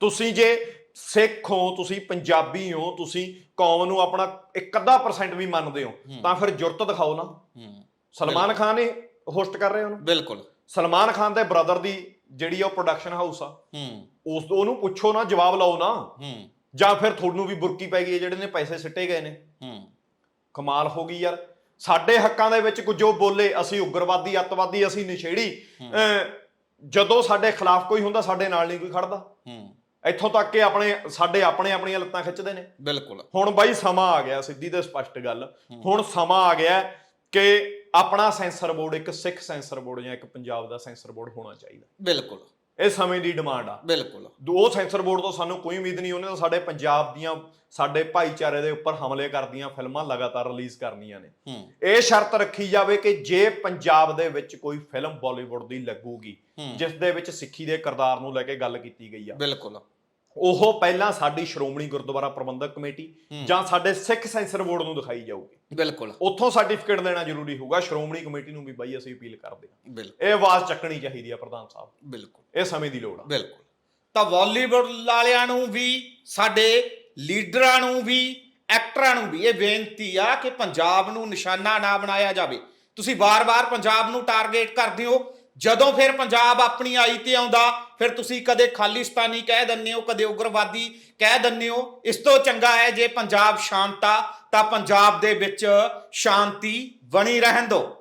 ਤੁਸੀਂ ਜੇ ਸਿੱਖ ਹੋ ਤੁਸੀਂ ਪੰਜਾਬੀ ਹੋ ਤੁਸੀਂ ਕੌਮ ਨੂੰ ਆਪਣਾ ਇੱਕ ਅੱਧਾ ਪਰਸੈਂਟ ਵੀ ਮੰਨਦੇ ਹੋ ਤਾਂ ਫਿਰ ਜੁਰਤ ਦਿਖਾਓ ਨਾ। ਹੂੰ। ਸਲਮਾਨ ਖਾਨ ਨੇ ਹੋਸਟ ਕਰ ਰਹੇ ਉਹਨੂੰ। ਬਿਲਕੁਲ। ਸਲਮਾਨ ਖਾਨ ਦੇ ਬ੍ਰਦਰ ਦੀ ਜਿਹੜੀ ਆ ਉਹ ਪ੍ਰੋਡਕਸ਼ਨ ਹਾਊਸ ਆ। ਹੂੰ। ਉਸ ਤੋਂ ਉਹਨੂੰ ਪੁੱਛੋ ਨਾ ਜਵਾਬ ਲਾਓ ਨਾ। ਹੂੰ। ਜਾਂ ਫਿਰ ਤੁਹਾਨੂੰ ਵੀ ਬੁਰਕੀ ਪੈ ਗਈ ਹੈ ਜਿਹੜੇ ਨੇ ਪੈਸੇ ਸਿੱਟੇ ਗਏ ਨੇ। ਹੂੰ। ਕਮਾਲ ਹੋ ਗਈ ਯਾਰ। ਸਾਡੇ ਹੱਕਾਂ ਦੇ ਵਿੱਚ ਕੁਝ ਜੋ ਬੋਲੇ ਅਸੀਂ ਉਗਰਵਾਦੀ ਅੱਤਵਾਦੀ ਅਸੀਂ ਨਸ਼ੇੜੀ। ਜਦੋਂ ਸਾਡੇ ਖਿਲਾਫ ਕੋਈ ਹੁੰਦਾ ਸਾਡੇ ਨਾਲ ਨਹੀਂ ਕੋਈ ਖੜਦਾ। ਹੂੰ। ਇੱਥੋਂ ਤੱਕ ਕਿ ਆਪਣੇ ਸਾਡੇ ਆਪਣੇ ਆਪਣੀਆਂ ਲੱਤਾਂ ਖਿੱਚਦੇ ਨੇ। ਬਿਲਕੁਲ। ਹੁਣ ਬਾਈ ਸਮਾਂ ਆ ਗਿਆ ਸਿੱਧੀ ਤੇ ਸਪਸ਼ਟ ਗੱਲ। ਹੁਣ ਸਮਾਂ ਆ ਗਿਆ ਕਿ ਆਪਣਾ ਸੈਂਸਰ ਬੋਰਡ ਇੱਕ ਸਿੱਖ ਸੈਂਸਰ ਬੋਰਡ ਜਾਂ ਇੱਕ ਪੰਜਾਬ ਦਾ ਸੈਂਸਰ ਬੋਰਡ ਹੋਣਾ ਚਾਹੀਦਾ। ਬਿਲਕੁਲ। ਇਹ ਸਮੇਂ ਦੀ ਡਿਮਾਂਡ ਆ। ਬਿਲਕੁਲ। ਉਹ ਸੈਂਸਰ ਬੋਰਡ ਤੋਂ ਸਾਨੂੰ ਕੋਈ ਉਮੀਦ ਨਹੀਂ ਉਹਨੇ ਤਾਂ ਸਾਡੇ ਪੰਜਾਬ ਦੀਆਂ ਸਾਡੇ ਭਾਈਚਾਰੇ ਦੇ ਉੱਪਰ ਹਮਲੇ ਕਰਦੀਆਂ ਫਿਲਮਾਂ ਲਗਾਤਾਰ ਰਿਲੀਜ਼ ਕਰਨੀਆਂ ਨੇ। ਇਹ ਸ਼ਰਤ ਰੱਖੀ ਜਾਵੇ ਕਿ ਜੇ ਪੰਜਾਬ ਦੇ ਵਿੱਚ ਕੋਈ ਫਿਲਮ ਬਾਲੀਵੁੱਡ ਦੀ ਲੱਗੂਗੀ ਜਿਸ ਦੇ ਵਿੱਚ ਸਿੱਖੀ ਦੇ ਕਿਰਦਾਰ ਨੂੰ ਲੈ ਕੇ ਗੱਲ ਕੀਤੀ ਗਈ ਆ। ਬਿਲਕੁਲ। ਉਹ ਪਹਿਲਾਂ ਸਾਡੀ ਸ਼੍ਰੋਮਣੀ ਗੁਰਦੁਆਰਾ ਪ੍ਰਬੰਧਕ ਕਮੇਟੀ ਜਾਂ ਸਾਡੇ ਸਿੱਖ ਸੈਂਸਰ ਬੋਰਡ ਨੂੰ ਦਿਖਾਈ ਜਾਊਗੀ। ਬਿਲਕੁਲ। ਉੱਥੋਂ ਸਰਟੀਫਿਕੇਟ ਦੇਣਾ ਜ਼ਰੂਰੀ ਹੋਊਗਾ ਸ਼੍ਰੋਮਣੀ ਕਮੇਟੀ ਨੂੰ ਵੀ ਬਾਈ ਅਸੀਂ ਅਪੀਲ ਕਰਦੇ ਹਾਂ ਬਿਲਕੁਲ। ਇਹ ਆਵਾਜ਼ ਚੱਕਣੀ ਚਾਹੀਦੀ ਆ ਪ੍ਰਧਾਨ ਸਾਹਿਬ। ਬਿਲਕੁਲ। ਇਹ ਸਮੇਂ ਦੀ ਲੋੜ ਆ। ਬਿਲਕੁਲ। ਤਾਂ ਬਾਲੀਵੁੱਡ ਵਾਲਿਆਂ ਨੂੰ ਵੀ ਸਾਡੇ ਲੀਡਰਾਂ ਨੂੰ ਵੀ ਐਕਟਰਾਂ ਨੂੰ ਵੀ ਇਹ ਬੇਨਤੀ ਆ ਕਿ ਪੰਜਾਬ ਨੂੰ ਨਿਸ਼ਾਨਾ ਨਾ ਬਣਾਇਆ ਜਾਵੇ। ਤੁਸੀਂ ਵਾਰ-ਵਾਰ ਪੰਜਾਬ ਨੂੰ ਟਾਰਗੇਟ ਕਰਦੇ ਹੋ। ਜਦੋਂ ਫਿਰ ਪੰਜਾਬ ਆਪਣੀ ਆਈ ਤੇ ਆਉਂਦਾ, ਫਿਰ ਤੁਸੀਂ ਕਦੇ ਖਾਲਿਸਤਾਨੀ ਕਹਿ ਦਿੰਦੇ ਹੋ, ਕਦੇ ਉਗਰਵਾਦੀ ਕਹਿ ਦਿੰਦੇ ਹੋ। ਇਸ ਤੋਂ ਚੰਗਾ ਹੈ ਜੇ ਪੰਜਾਬ ਸ਼ਾਂਤਾ ਤਾਂ ਪੰਜਾਬ ਦੇ ਵਿੱਚ ਸ਼ਾਂਤੀ ਬਣੀ ਰਹਿਣ ਦਿਓ।